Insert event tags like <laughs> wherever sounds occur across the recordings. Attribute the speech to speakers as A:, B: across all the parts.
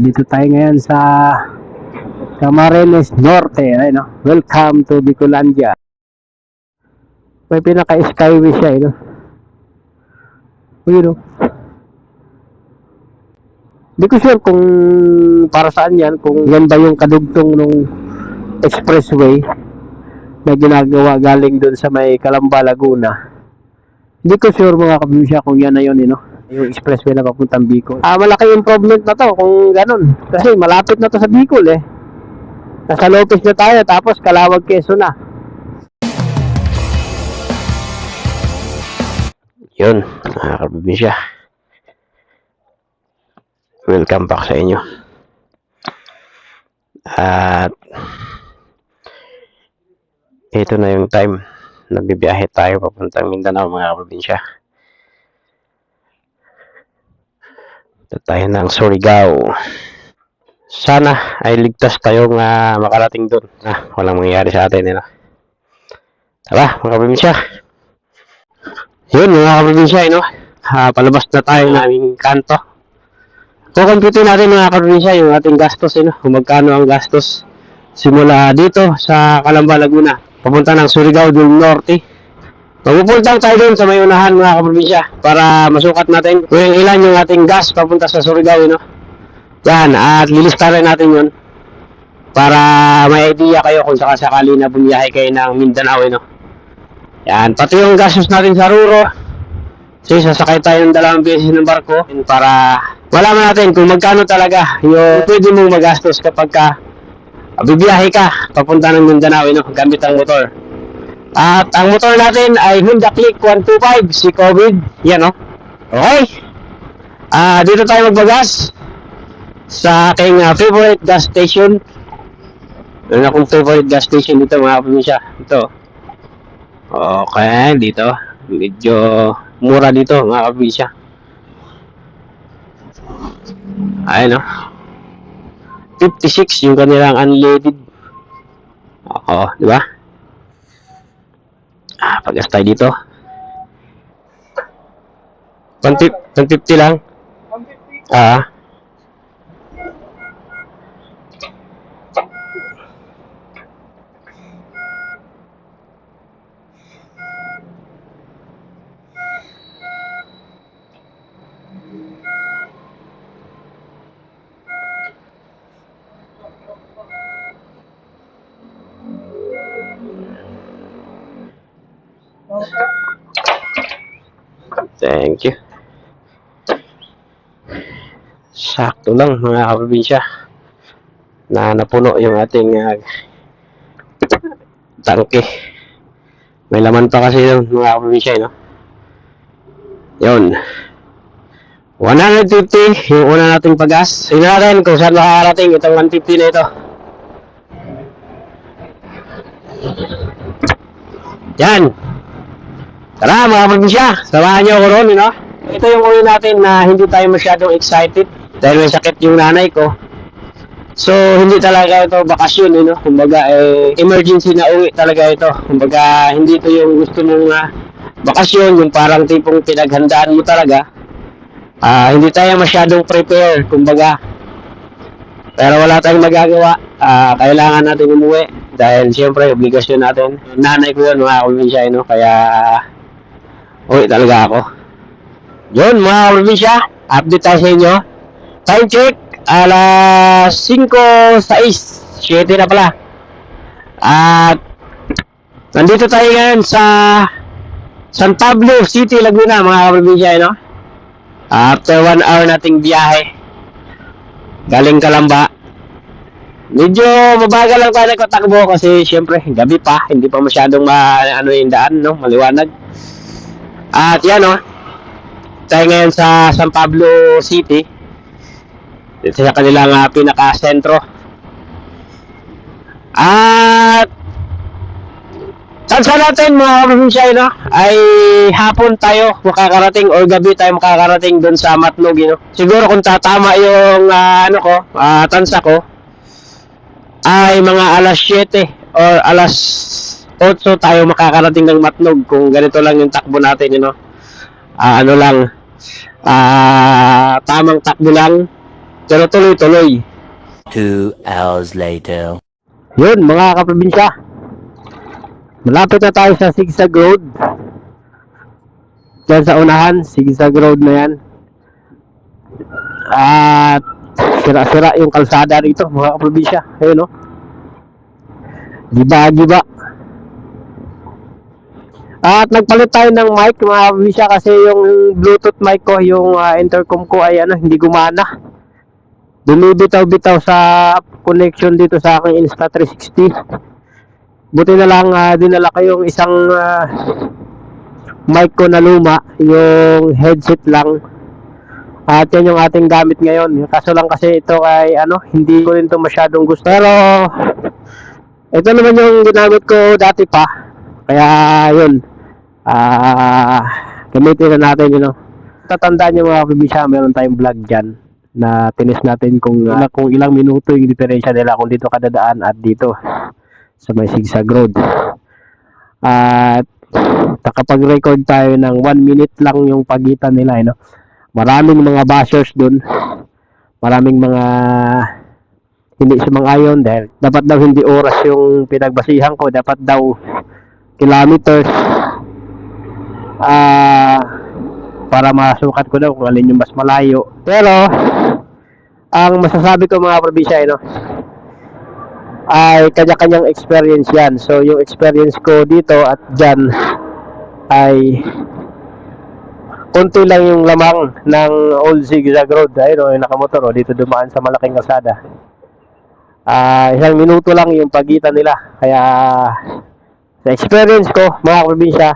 A: dito tayo ngayon sa Camarines Norte. Ay, no? Welcome to Bicolandia. May pinaka-skyway siya, eh, no? No? Hindi ko sure kung para saan yan, kung yan ba yung kadugtong nung expressway na ginagawa galing doon sa may Calamba, Laguna. Hindi ko sure mga kabisya kung yan na yun, eh, no? Yung expressway na papuntang Bicol. Ah, malaki improvement na to kung ganun. Kasi malapit na to sa Bicol, eh. Nasa Lopez na tayo, tapos Kalawag, Quezon na. Yun, mga kabisya. Welcome back sa inyo. At ito na yung time na bibiyahe tayo papuntang Mindanao mga probinsya. Tayo ng Surigao. Sana ay ligtas tayong ah, makarating doon. Ah, walang mangyayari sa atin. Ano? Tara, mga probinsya. Yun, mga kaprobinsya, no? Ah, palabas na tayo ng aming kanto. Kukumputin natin mga kaprobinsya yung ating gastos, eh, no? Kung magkano ang gastos simula dito sa Calamba, Laguna. Papunta ng Surigao del Norte. Magpupunta tayo doon sa may unahan mga kaprobinsya para masukat natin kung ilan yung ating gas papunta sa Surigao, no? Yan, at lilista rin natin yun para may idea kayo kung sakasakali na bumiyahe kayo ng Mindanao, no? Yan, pati yung gastos natin sa Ruro. Kasi sasakay tayo ng dalawang beses ng barko para malaman natin kung magkano talaga yung pwede mong magastos kapag ka bibiyahe ka papunta ng Mindanao no, gamit ang motor. At ang motor natin ay Honda Click 125 si COVID. Yan no. Okay. Ah, dito tayo magbagas sa aking ah, favorite gas station. Ano akong favorite gas station dito mga probinsya. Ito. Okay, dito. Medyo mura dito, mga kabisya. Ayun, no? 56 yung kanilang unleaded. Oo, di ba? Ah, pag tayo dito. 150 150 lang. Ah. Sakto lang mga kaprobinsya na napuno yung ating uh, tangke. May laman pa kasi yun mga kaprobinsya, no? Yun. 150 yung una nating pagas. Tingnan natin kung saan makakarating itong 150 na ito. Yan. Tara mga probinsya, samahan niyo ako ron, you know? Ito yung uwi natin na hindi tayo masyadong excited dahil may sakit yung nanay ko. So, hindi talaga ito bakasyon, you know? Kumbaga, eh, emergency na uwi talaga ito. Kumbaga, hindi ito yung gusto mong ah, bakasyon, yung parang tipong pinaghandaan mo talaga. Ah, hindi tayo masyadong prepare, kumbaga. Pero wala tayong magagawa. Ah, kailangan natin umuwi dahil siyempre obligasyon natin. Nanay ko yun mga probinsya, no? Kaya uwi talaga ako. Yun mga probinsya, update tayo sa inyo. Time check, alas 5 sa 7 na pala. At nandito tayo ngayon sa San Pablo City, Laguna mga probinsya, no? After one hour nating biyahe, galing Kalamba, Medyo mabagal lang tayo nagtatakbo kasi syempre gabi pa, hindi pa masyadong ma ano yung daan, no? Maliwanag. At yan, no? Tayo ngayon sa San Pablo City. Dito sa kanilang uh, pinaka-sentro. At Tansa natin mga probinsya, no? Ay hapon tayo makakarating or gabi tayo makakarating doon sa Matnog, no? Siguro kung tatama yung ah, ano ko, ah, tansa ko, ay mga alas 7 or alas 8 tayo makakarating ng Matnog kung ganito lang yung takbo natin, you know. Ah, ano lang, ah, tamang takbo lang
B: Pero tuloy-tuloy.
C: Two hours later.
B: Yun, mga kaprobinsya. Malapit na tayo sa Sigsag Road. Diyan sa unahan, Sigsag Road na yan. At sira-sira yung kalsada rito, mga kaprobinsya. Ayun, no? Giba-giba. At nagpalit tayo ng mic, mga kaprobinsya, kasi yung Bluetooth mic ko, yung ah, intercom ko ay ano, hindi gumana bumibitaw-bitaw sa connection dito sa aking Insta360. Buti na lang ah, dinala ko yung isang ah, mic ko na luma, yung headset lang. At yan yung ating gamit ngayon. Kaso lang kasi ito ay ano, hindi ko rin ito masyadong gusto. Pero ito naman yung ginamit ko dati pa. Kaya yun. Ah, gamitin na natin yun. know. Tatandaan nyo mga kabibisya, meron tayong vlog dyan na tinis natin kung uh, kung ilang minuto yung diferensya nila kung dito ka dadaan at dito sa may zigzag road. At nakapag-record tayo ng 1 minute lang yung pagitan nila, eh, no? Maraming mga bashers dun. Maraming mga hindi sumang-ayon dahil dapat daw hindi oras yung pinagbasihan ko, dapat daw kilometers. Ah, para masukat ko daw kung alin yung mas malayo. Pero, ang masasabi ko mga probinsya, eh, no, ay kanya-kanyang experience yan. So, yung experience ko dito at dyan ay konti lang yung lamang ng old zigzag road. Ayun, oh, yung nakamotor, oh, dito dumaan sa malaking kalsada. Ah, isang minuto lang yung pagitan nila. Kaya, sa experience ko, mga probinsya,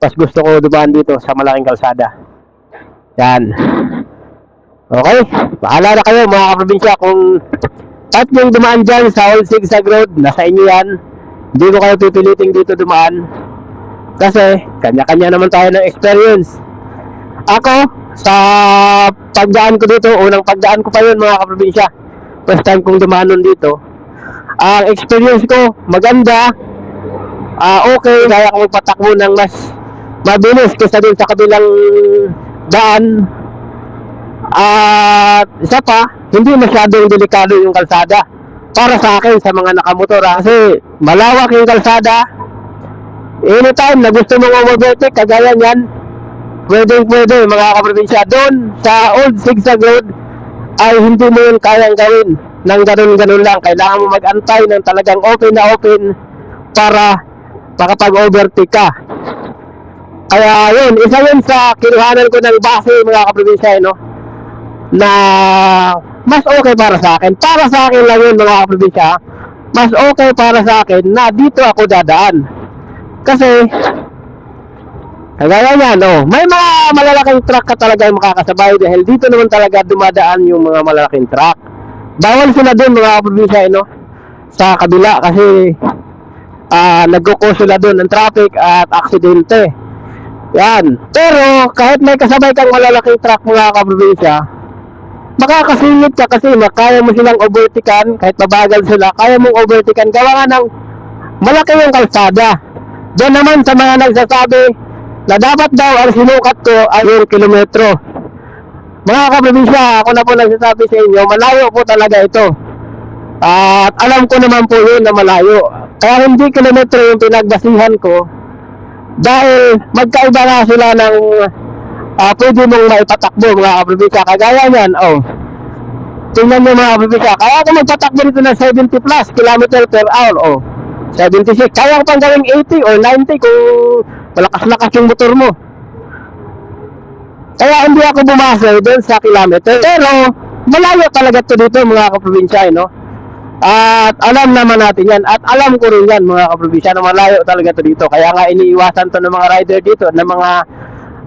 B: mas gusto ko dumaan dito sa malaking kalsada. Yan. Okay, bahala na kayo mga kaprobinsya kung at dumaan dyan sa Old Zigzag Road, nasa inyo yan. Hindi ko kayo pipiliting dito dumaan. Kasi, kanya-kanya naman tayo ng experience. Ako, sa pagdaan ko dito, unang pagdaan ko pa yun mga kaprobinsya. First time kong dumaan nun dito. Ang experience ko, maganda. Ah, okay, kaya ko magpatakbo ng mas mabilis kaysa dun sa kabilang daan at isa pa hindi masyadong delikado yung kalsada para sa akin sa mga nakamotora kasi malawak yung kalsada. Anytime na gusto mong overtake kagaya niyan pwede pwede mga kaprobinsya. Doon sa old zigzag road ay hindi mo yun kayang gawin. Ng ganun-ganun lang kailangan mo mag-antay ng talagang open na open para makapag-overtake ka. Kaya yun, isa yun sa kinuhanan ko ng base mga kaprobinsya, no? Na mas okay para sa akin. Para sa akin lang yun mga kaprobinsya. Mas okay para sa akin na dito ako dadaan. Kasi, kagaya niya, no? May mga malalaking truck ka talaga yung makakasabay dahil dito naman talaga dumadaan yung mga malalaking truck. Bawal sila doon mga kaprobinsya, no? Sa kabila kasi ah nagkukos sila doon ng traffic at aksidente. Yan. Pero, kahit may kasabay kang malalaking truck mga kaprobinsya, makakasingit ka kasi makaya mo silang overtikan, kahit mabagal sila, kaya mong overtikan. Gawa nga ng malaki yung kalsada. Doon naman sa mga nagsasabi na dapat daw ang sinukat ko ay yung kilometro. Mga kaprobinsya, ako na po nagsasabi sa inyo, malayo po talaga ito. At alam ko naman po yun na malayo. Kaya hindi kilometro yung pinagbasihan ko, dahil magkaiba nga sila ng uh, pwede mong maipatakbo mga kaprobinsya. Kagaya niyan, oh. Tingnan niyo mga kaprobinsya. Kaya ako magpatakbo nito ng 70 plus kilometer per hour, oh. 76. Kaya ko pang gawing 80 or 90 kung malakas-lakas yung motor mo. Kaya hindi ako bumasa doon sa kilometer. Pero, malayo talaga to dito mga kaprobinsya, eh, no? At alam naman natin yan. At alam ko rin yan mga kaprobinsya na malayo talaga to dito. Kaya nga iniiwasan to ng mga rider dito, ng mga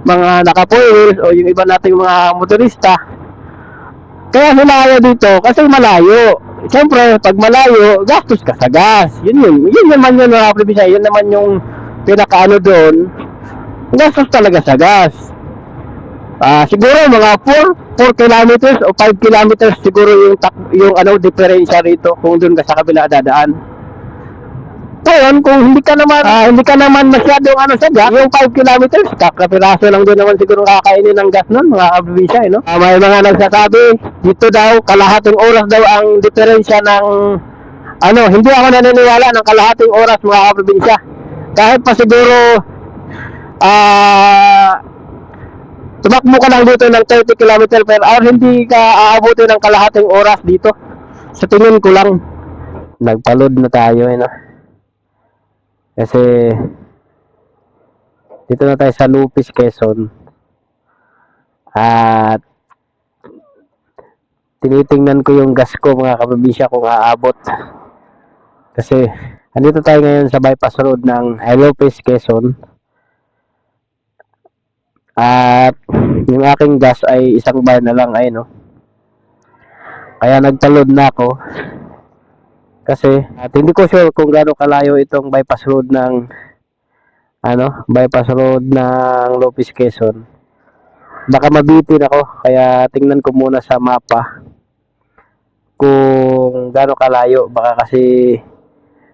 B: mga naka-four o yung iba nating mga motorista. Kaya sila ayaw dito kasi malayo. Siyempre, pag malayo, gastos ka sa gas. Yun yun. Yun naman yun mga kaprobinsya. Yun naman yung pinakaano doon. Gastos talaga sa gas. Ah, siguro mga 4 4 kilometers o 5 kilometers siguro yung yung ano diferensya rito kung doon ka sa kabila dadaan. Ngayon, kung hindi ka naman, ah, hindi ka naman masyadong ano sa gas, yung 5 kilometers, kakapiraso lang din naman siguro kakainin ng gas nun, mga kaprobinsya, eh, no? Ah, may mga nagsasabi, dito daw, kalahating oras daw ang diferensya ng, ano, hindi ako naniniwala ng kalahating oras, mga kaprobinsya. Kahit pa siguro, ah, tumakbo ka lang dito ng 30 km per hour, hindi ka aabutin ng kalahating oras dito. Sa tingin ko lang, nagpaload na tayo, eh, no? Kasi dito na tayo sa Lupis, Quezon. At tinitingnan ko yung gas ko mga kaprobinsya kung aabot. Kasi andito tayo ngayon sa bypass road ng Lopez, Quezon. At yung aking gas ay isang bar na lang ay no. Kaya nagtalod na ako. Kasi at hindi ko sure kung gaano kalayo itong bypass road ng ano, bypass road ng Lopez Quezon. Baka mabitin ako kaya tingnan ko muna sa mapa kung gaano kalayo baka kasi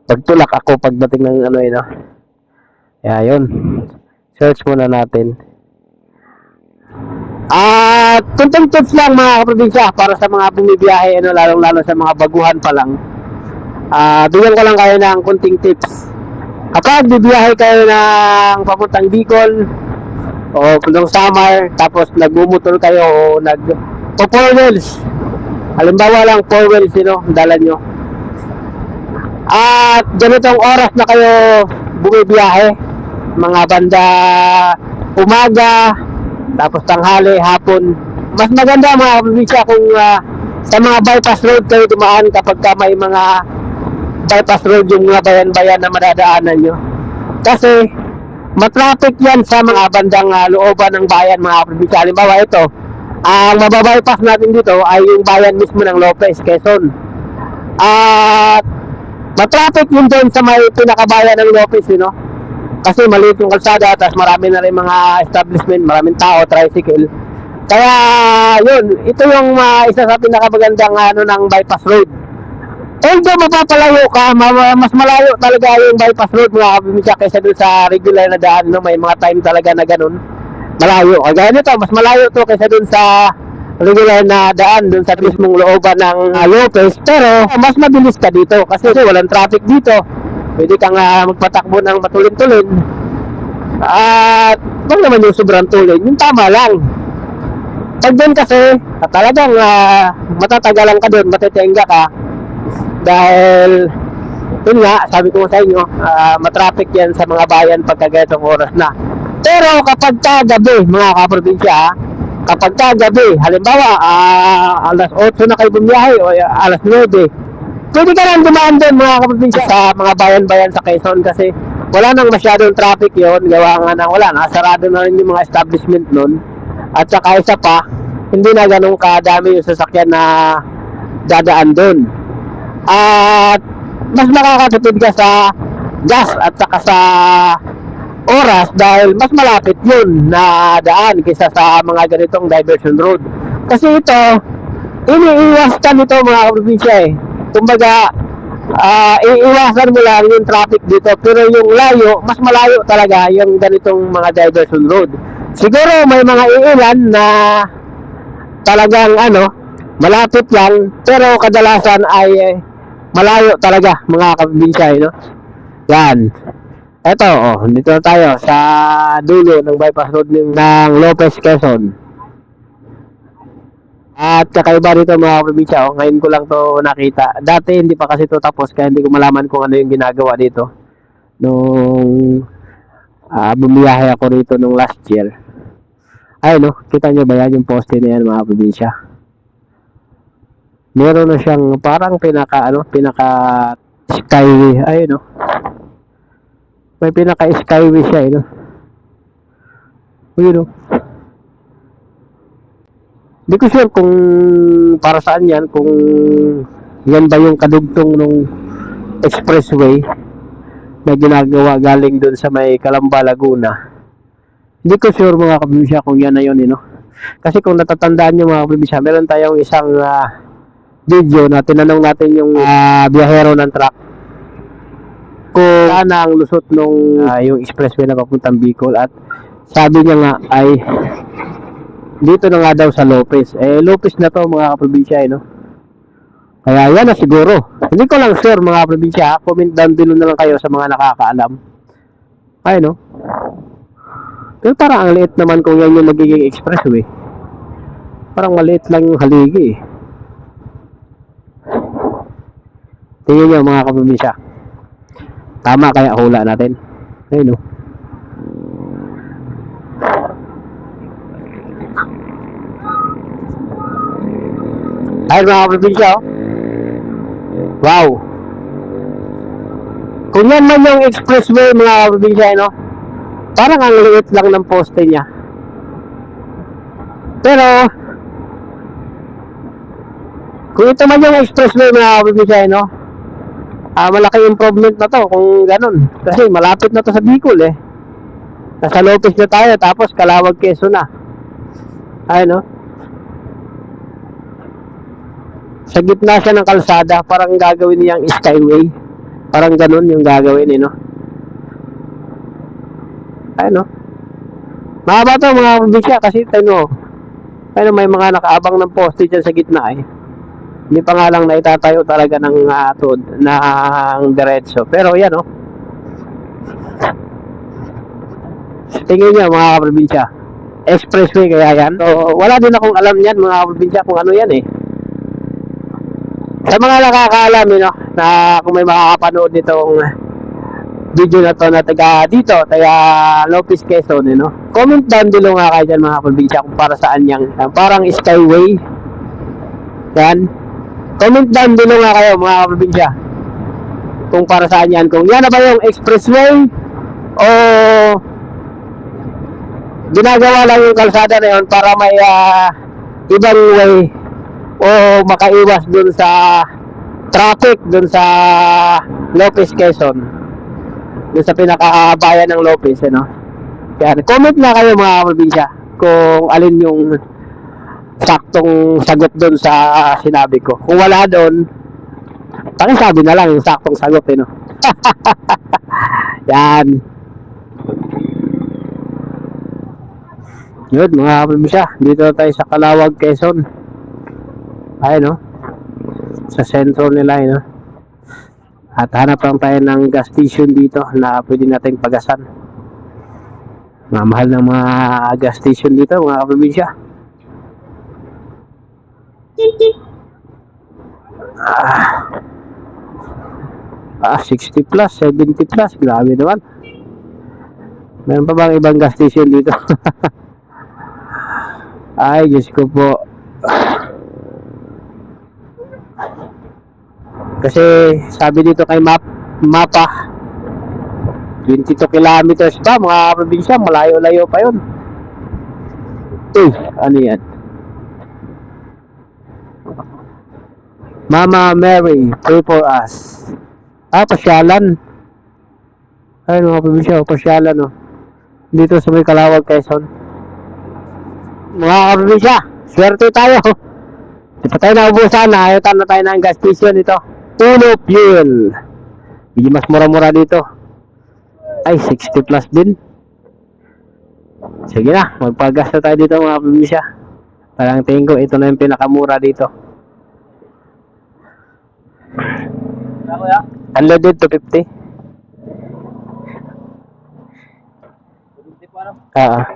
B: pagtulak ako pagdating ng ano yun. Kaya yun. Search muna natin. At kunting tips lang mga kaprobinsya para sa mga bumibiyahe ano lalong lalo sa mga baguhan pa lang. Ah, bigyan ko lang kayo ng kunting tips. Kapag bibiyahe kayo ng papuntang Bicol o Pulong Samar tapos nagmumutol kayo o nag o four wheels. Halimbawa lang four wheels you know, dala nyo. At ganitong oras na kayo bumibiyahe mga banda umaga tapos tanghali, hapon. Mas maganda mga probinsya kung ah, sa mga bypass road kayo dumaan kapag ka may mga bypass road yung mga bayan-bayan na madadaanan nyo. Kasi matraffic yan sa mga bandang ah, looban ng bayan mga probinsya. Halimbawa ito, ang mababypass natin dito ay yung bayan mismo ng Lopez, Quezon. At matraffic yun doon sa may pinakabayan ng Lopez, you know? Kasi maliit yung kalsada, tapos marami na rin mga establishment, maraming tao, tricycle. Kaya, yun, ito yung ah, isa sa pinakamagandang ano, ng bypass road. Although mapapalayo ka, ma- mas malayo talaga yung bypass road mga kabimisya kaysa doon sa regular na daan, no? may mga time talaga na ganun. Malayo. Kagaya nito, mas malayo to kaysa doon sa regular na daan doon sa mismong looban ng ah, Lopez. Pero, mas mabilis ka dito kasi walang traffic dito. Pwede kang ah, magpatakbo ng matulin-tulin. At wag naman yung sobrang tulin, yung tama lang. Pag doon kasi, ah, talagang ah, matatagalan ka doon, matitenga ka. Dahil, yun nga, sabi ko sa inyo, ah, matraffic yan sa mga bayan pagka ganitong oras na. Pero kapag ka gabi, mga kaprobinsya, ah, kapag ka gabi, halimbawa, ah, alas 8 na kayo bumiyahe o alas 9, pwede ka lang dumaan doon mga kaprobinsya sa mga bayan-bayan sa Quezon kasi wala nang masyadong traffic yon gawa nga na wala na sarado na rin yung mga establishment nun. At saka isa pa hindi na ganun kadami yung sasakyan na dadaan doon at mas makakatipid ka sa gas at saka sa oras dahil mas malapit yun na daan kaysa sa mga ganitong diversion road. Kasi ito iniiwas ka nito mga kaprobinsya eh. Kumbaga ah iiwasan mo lang yung traffic dito pero yung layo mas malayo talaga yung ganitong mga diversion road. Siguro may mga iilan na talagang ano malapit lang pero kadalasan ay eh, malayo talaga mga kabinsya no yan eto oh dito na tayo sa dulo ng bypass road ng Lopez Quezon at kakaiba rito mga probinsya, oh, ngayon ko lang to nakita. Dati hindi pa kasi to tapos kaya hindi ko malaman kung ano yung ginagawa dito. Nung ah, bumiyahe ako rito nung last year. Ay no, kita nyo ba yan yung poste na yan mga probinsya? Meron na siyang parang pinaka ano, pinaka skyway, ay no. May pinaka skyway siya, eh, no. Yun, no. Hindi ko sure kung para saan yan, kung yan ba yung kadugtong nung expressway na ginagawa galing doon sa may Calamba, Laguna. Hindi ko sure mga kabimisya kung yan na yun, eh, no? Kasi kung natatandaan nyo mga kabimisya, meron tayong isang ah, video na tinanong natin yung ah, biyahero ng truck kung sana ang lusot nung ah, yung expressway na papuntang Bicol at sabi niya nga ay dito na nga daw sa Lopez. Eh, Lopez na to mga kaprobinsya, eh, no? Kaya yan na siguro. Hindi ko lang sure mga probinsya. ha? Comment down below na lang kayo sa mga nakakaalam. Ay, no? Pero parang ang liit naman kung yan yung magiging expressway. Parang maliit lang yung haligi eh. Tingnan nyo mga kaprobinsya. Tama kaya hula natin. Ayun no. Ayun mga kaprobinsya oh. Wow. Kung yan man yung expressway mga kaprobinsya no. Parang ang liit lang ng poste niya. Pero kung ito man yung expressway mga kaprobinsya no. Ah, malaki improvement na to kung ganun. Kasi malapit na to sa Bicol eh. Nasa Lopez na tayo tapos Kalawag Quezon na. Ay no. Sa gitna siya ng kalsada, parang gagawin niyang skyway. Parang ganun yung gagawin eh, no? Ay, no? Mahaba to mga probinsya kasi tayo mo. Pero may mga nakaabang ng poste dyan sa gitna eh. Hindi pa nga lang naitatayo talaga ng atod ng diretso. Pero yan? Sa tingin niyo mga probinsya, expressway kaya yan? So, wala din akong alam yan mga probinsya kung ano yan eh. Sa mga nakakaalam, you know, na kung may makakapanood nitong video na to na taga dito, taga Lopez Quezon, you know, comment down below nga kayo dyan mga probinsya kung para saan yang, ah, parang skyway. Yan. Comment down below nga kayo mga probinsya kung para saan yan. Kung yan na ba yung expressway o ginagawa lang yung kalsada na yun para may ah, ibang way o makaiwas dun sa traffic dun sa Lopez Quezon. Dun sa pinakabayan ng Lopez ano? Yan. Comment na kayo mga probinsya kung alin yung saktong sagot dun sa sinabi ko. Kung wala dun pakisabi na lang yung saktong sagot eh no? <laughs> Yan. Yun mga probinsya dito tayo sa Kalawag Quezon. Ay no? Sa sentro nila eh, no? At hanap lang tayo ng gas station dito na pwede nating pagasan. Mamahal ng mga gas station dito mga probinsya ah, ah 60 plus 70 plus. Grabe naman. Meron pa bang ibang gas station dito? <laughs> Ay Diyos ko po. Kasi sabi dito kay map, mapa 22 kilometers pa mga probinsya, malayo-layo pa yun. Eh, ano yan? Mama Mary, pray for us. Ah, pasyalan. Ay, mga probinsya, pasyalan, no. Dito sa may Kalawag, Quezon. Mga probinsya, swerte tayo. Di pa tayo naubusan, nakayutan na tayo ng gas station dito. Uno Fuel. Medyo mas mura-mura dito. Ay, 60 plus din. Sige na, magpagas na tayo dito mga probinsya. Parang tingin ko, ito na yung pinakamura dito. Unleaded to 50. Ah.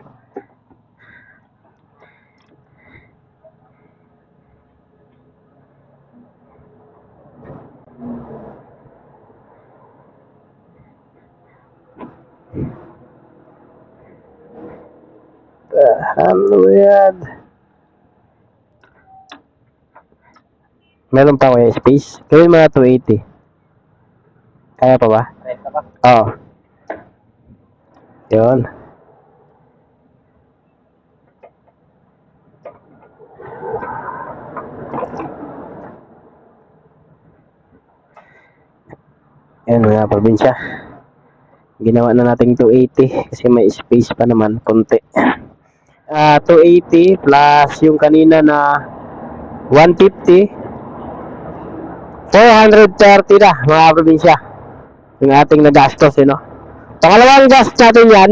B: Ano yan? Meron pa kaya space? Gawin mga 280. Kaya pa ba? Oo. Yun. Yan mga probinsya. Ginawa na natin 280 kasi may space pa naman konti. Ah, 280 plus yung kanina na 150 430 na mga probinsya. Yung ating nagastos, eh, no? Pangalawang gas natin yan,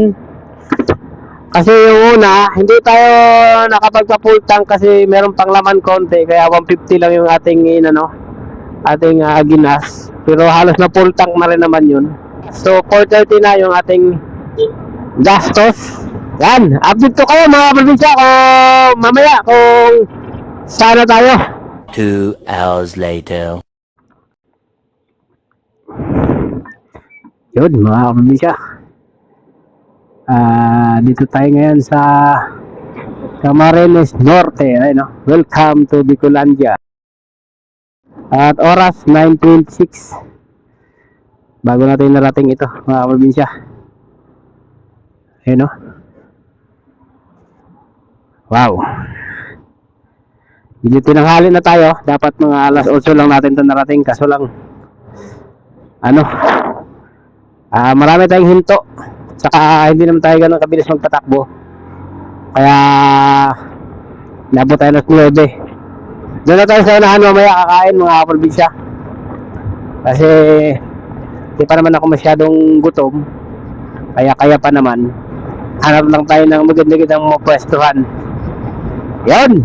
B: kasi yung una, hindi tayo nakapagpa-full tank kasi meron pang laman konti, kaya 150 lang yung ating, ano, ating ah, ginas. Pero halos na full tank na rin naman yun. So, 430 na yung ating gastos. Yan, update ko kayo mga probinsya kung mamaya kung saan na tayo.
C: Two hours later.
B: Yun, mga probinsya. Ah, dito tayo ngayon sa Camarines Norte, ayun no. Welcome to Bicolandia. At oras 9:26. Bago natin narating ito, mga probinsya. Ayun no. Wow. Medyo tinanghali na tayo. Dapat mga alas 8 lang natin ito narating. Kaso lang, ano, ah marami tayong hinto. Saka hindi naman tayo ganun kabilis magpatakbo. Kaya, nabot tayo ng 9. Doon na tayo sa unahan mamaya kakain mga probinsya. Kasi, di pa naman ako masyadong gutom. Kaya kaya pa naman. Hanap lang tayo ng maganda-gandang mga pwestuhan. Yan!